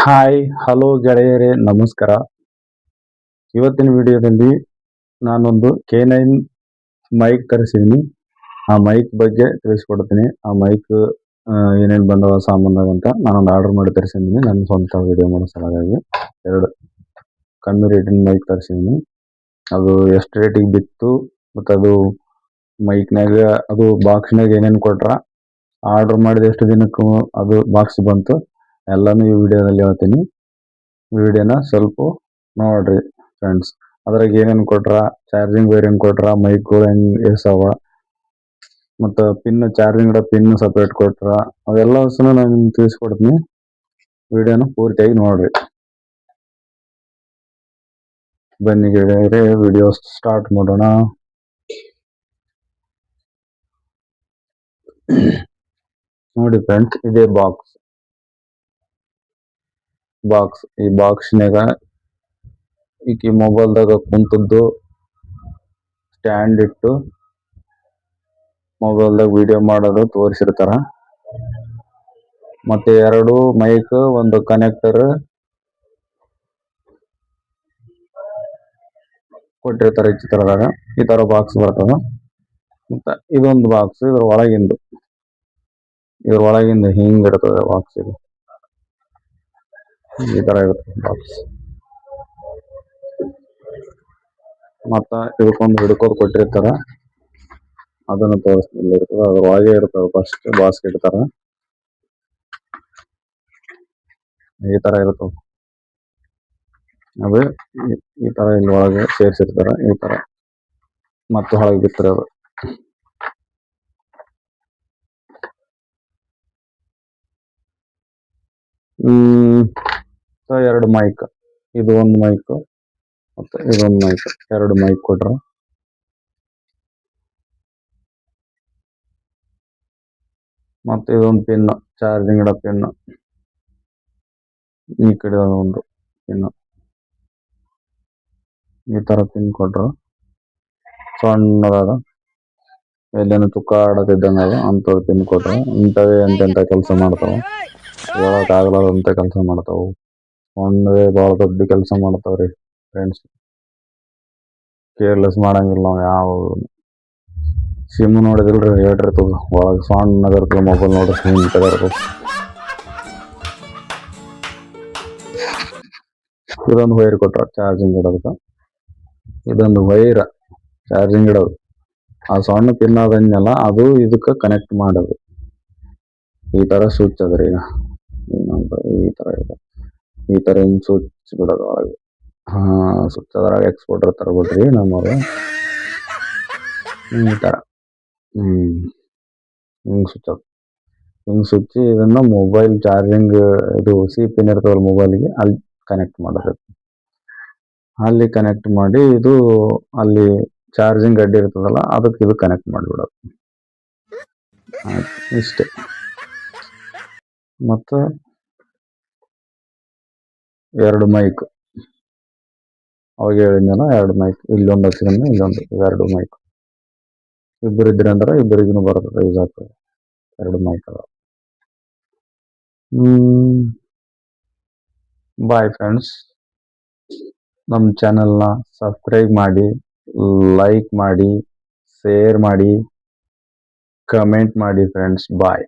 Hi, hello ಗೆಳೆಯರೇ, ನಮಸ್ಕಾರ. ಇವತ್ತಿನ ವಿಡಿಯೋದಲ್ಲಿ ನಾನೊಂದು ಕೆ ನೈನ್ ಮೈಕ್ ತರಿಸಿದ್ದೀನಿ ಆ ಮೈಕ್ ಬಗ್ಗೆ ತಿಳಿಸ್ಕೊಡ್ತೀನಿ. ಆ ಮೈಕ್ ಏನೇನು ಬಂದವ ಅಂತ ನಾನೊಂದು ಆರ್ಡರ್ ಮಾಡಿ ತರಿಸಿದ್ದೀನಿ ನನ್ನ ಸ್ವಂತ ವಿಡಿಯೋ ಮಾಡೋ ಸಲುವಾಗಿ ಎರಡು ಕಮ್ಮಿ ರೇಟಿನ ಮೈಕ್ ತರಿಸಿದ್ದೀನಿ ಅದು ಎಷ್ಟು ರೇಟಿಗೆ ಬಿತ್ತು, ಮತ್ತು ಅದು ಮೈಕ್ನಾಗ ಅದು ಬಾಕ್ಸ್ನಾಗ ಏನೇನು ಕೊಟ್ರ ಆರ್ಡರ್ ಮಾಡಿದ ಎಷ್ಟು ದಿನಕ್ಕೂ ಅದು ಬಾಕ್ಸ್ ಬಂತು. ಎಲ್ಲಾನು ಈ ವಿಡಿಯೋದಲ್ಲಿ ಹೇಳ್ತೀನಿ. ವಿಡಿಯೋನ ಸ್ವಲ್ಪ ನೋಡ್ರಿ ಫ್ರೆಂಡ್ಸ್ ಅದ್ರಾಗ ಏನೇನು ಕೊಟ್ರ? ಚಾರ್ಜಿಂಗ್ ವೈರ್ ಹೆಂಗೆ ಕೊಟ್ರ? ಮೈಕ್ಗಳು ಹೆಂಗ್ ಎಸವ ಮತ್ತು ಪಿನ್ ಚಾರ್ಜಿಂಗ್ ಪಿನ್ ಸಪ್ರೇಟ್ ಕೊಟ್ರ? ಅವೆಲ್ಲ ನಾನು ನಿಮ್ಗೆ ತಿಳಿಸ್ಕೊಡ್ತೀನಿ. ವಿಡಿಯೋನ ಪೂರ್ತಿಯಾಗಿ ನೋಡ್ರಿ. ಬನ್ನಿ ಗೆಳೆಯರೆ, ವಿಡಿಯೋ ಸ್ಟಾರ್ಟ್ ಮಾಡೋಣ. ನೋಡಿ ಫ್ರೆಂಡ್ಸ್ ಇದೇ ಬಾಕ್ಸ್ ಬಾಕ್ಸ್ ಈ ಬಾಕ್ಸ್ ಬಾಕ್ಸ್ನಾಗ ಈಕಿ ಮೊಬೈಲ್ದಾಗ ಕುಂತದ್ದು ಸ್ಟ್ಯಾಂಡ್ ಇಟ್ಟು ಮೊಬೈಲ್ ದಾಗ ವಿಡಿಯೋ ಮಾಡೋದು ತೋರಿಸಿರ್ತಾರ. ಮತ್ತೆ ಎರಡು ಮೈಕ್ ಒಂದು ಕನೆಕ್ಟರ್ ಕೊಟ್ಟಿರ್ತಾರೆ ಈ ಚಿತ್ರದಾಗ. ಈ ತರ ಬಾಕ್ಸ್ ಬರ್ತದ. ಮತ್ತ ಇದೊಂದು ಬಾಕ್ಸ್ ಇದ್ರ ಒಳಗಿಂದು ಇದ್ರ ಒಳಗಿಂದ ಹಿಂಗ್ ಇರ್ತದೆ ಬಾಕ್ಸ್ ಇದು. ಈ ತರ ಇರುತ್ತೆ ಬಾಕ್ಸ್ ಮತ್ತ ಇದಕ್ಕೊಂದು ಹಿಡ್ಕೋದ್ ಕೊಟ್ಟಿರ್ತಾರ. ಅದನ್ನು ತೋರಿಸ್ತೀನಿ ಇರ್ತದ. ಅದ್ರ ಒಳಗೆ ಇರ್ತವೆ ಫಸ್ಟ್ ಬಾಸ್ಕೆಟ್ ತರ. ಈ ತರ ಇರ್ತವೆ ಅದು ಈ ತರ ಇಲ್ಲಿ ಒಳಗೆ ಸೇರಿಸಿರ್ತಾರೆ, ಈ ತರ. ಮತ್ತು ಹೊಳಗೆ ಬಿತ್ತರೆ ಅದು ಹ್ಮ್. ಎರಡು ಮೈಕ್ ಇದು ಒಂದು ಮೈಕ್ ಮತ್ತೆ ಇದೊಂದು ಮೈಕ್ ಎರಡು ಮೈಕ್ ಕೊಟ್ರ. ಮತ್ತೆ ಇದೊಂದು ಪಿನ್ ಚಾರ್ಜಿಂಗ್ ಇಡೋ ಪಿನ್ ಈ ಕಡೆ ಒಂದು ಪಿನ್ ಈ ತರ ಪಿನ್ ಕೊಟ್ರು. ಸಣ್ಣದಾದ. ಎಲ್ಲೇನು ತುಕ್ಕ ಆಡತಿದ್ದಂಗ ಅದ ಅಂತ ಪಿನ್ ಕೊಟ್ರು. ಇಂಥವೇ ಎಂತೆಂತ ಕೆಲಸ ಮಾಡ್ತಾವ. ಹೇಳಕ್ ಆಗ್ಲಾರಂತ ಕೆಲಸ ಮಾಡ್ತಾವು. ಒಂದೇ ಭಾಳ ದೊಡ್ಡ ಕೆಲಸ ಮಾಡ್ತಾವ್ರಿ ಫ್ರೆಂಡ್ಸ್ ಕೇರ್ಲೆಸ್ ಮಾಡಂಗಿಲ್ಲ ನಾವು ಯಾವ ಸಿಮ್ ನೋಡಿದಿಲ್ರಿ ಹೇಳಿರ್ತದ ಒಳಗೆ ನಗರದ ಮೊಬೈಲ್ ನೋಡ್ರಿ ಸಿಮ್ ಇರ್ತದೆ ಇದೊಂದು ವೈರ್ ಕೊಟ್ಟ ಚಾರ್ಜಿಂಗ್ ಇಡೋದಕ್ಕೆ. ಇದೊಂದು ವೈರ್ ಚಾರ್ಜಿಂಗ್ ಇಡೋದು. ಆ ಸಣ್ಣ ಪಿನ್ ಅದನ್ನೆಲ್ಲ ಅದು ಇದಕ್ಕೆ ಕನೆಕ್ಟ್ ಮಾಡೋದು. ಈ ಥರ ಸ್ವಿಚ್ ಅದ್ರಿ ಈಗ ಈ ಥರ ಇದೆ. ಈ ತರ ಹಿಂಗ್ ಸ್ವಿಚ್ ಬಿಡೋದು ಒಳಗೆ. ಹಾ ಸುಚ್ಚದ್ರಾಗ ಎಕ್ಸ್ಪೋರ್ಟರ್ ತರಬಿಡ್ರಿ ನಮ್ಮವ್ರು. ಈ ತರ. ಹ್ಮ್, ಹಿಂಗ್ ಸ್ವಿಚ್ ಅದು ಹಿಂಗ್ ಸುಚ್ಚಿ ಇದನ್ನ ಮೊಬೈಲ್ ಚಾರ್ಜಿಂಗ್, ಇದು ಸಿ ಪಿನ್ ಇರ್ತವಲ್ಲ ಮೊಬೈಲ್ಗೆ, ಅಲ್ಲಿ ಕನೆಕ್ಟ್ ಮಾಡೋದು ಅಲ್ಲಿ ಕನೆಕ್ಟ್ ಮಾಡಿ ಇದು ಅಲ್ಲಿ ಚಾರ್ಜಿಂಗ್ ಅಡ್ಡಿ ಇರ್ತದಲ್ಲ, ಅದಕ್ಕೆ ಇದು ಕನೆಕ್ಟ್ ಮಾಡಿಬಿಡೋದು. ಇಷ್ಟೇ. ಮತ್ತು? ಎರಡು ಮೈಕ್ ಅವಾಗ ಹೇಳಿದ್ನಲ್ಲ, ಎರಡು ಮೈಕ್ ಇಲ್ಲೊಂದು ಹಚ್ಕೊಂಡೆ ಇಲ್ಲೊಂದು ಎರಡು ಮೈಕ್ ಇಬ್ಬರು ಇದ್ರೆ ಅಂದ್ರೆ ಇಬ್ಬರಿಗೂ ಬರ್ತದೆ ಯೂಸ್ ಆಗ್ತದೆ. ಎರಡು ಮೈಕ್ ಹ್ಮ್. ಬಾಯ್ ಫ್ರೆಂಡ್ಸ್ ನಮ್ಮ ಚಾನೆಲ್ನ ಸಬ್ಸ್ಕ್ರೈಬ್ ಮಾಡಿ ಲೈಕ್ ಮಾಡಿ ಶೇರ್ ಮಾಡಿ ಕಮೆಂಟ್ ಮಾಡಿ ಫ್ರೆಂಡ್ಸ್ ಬಾಯ್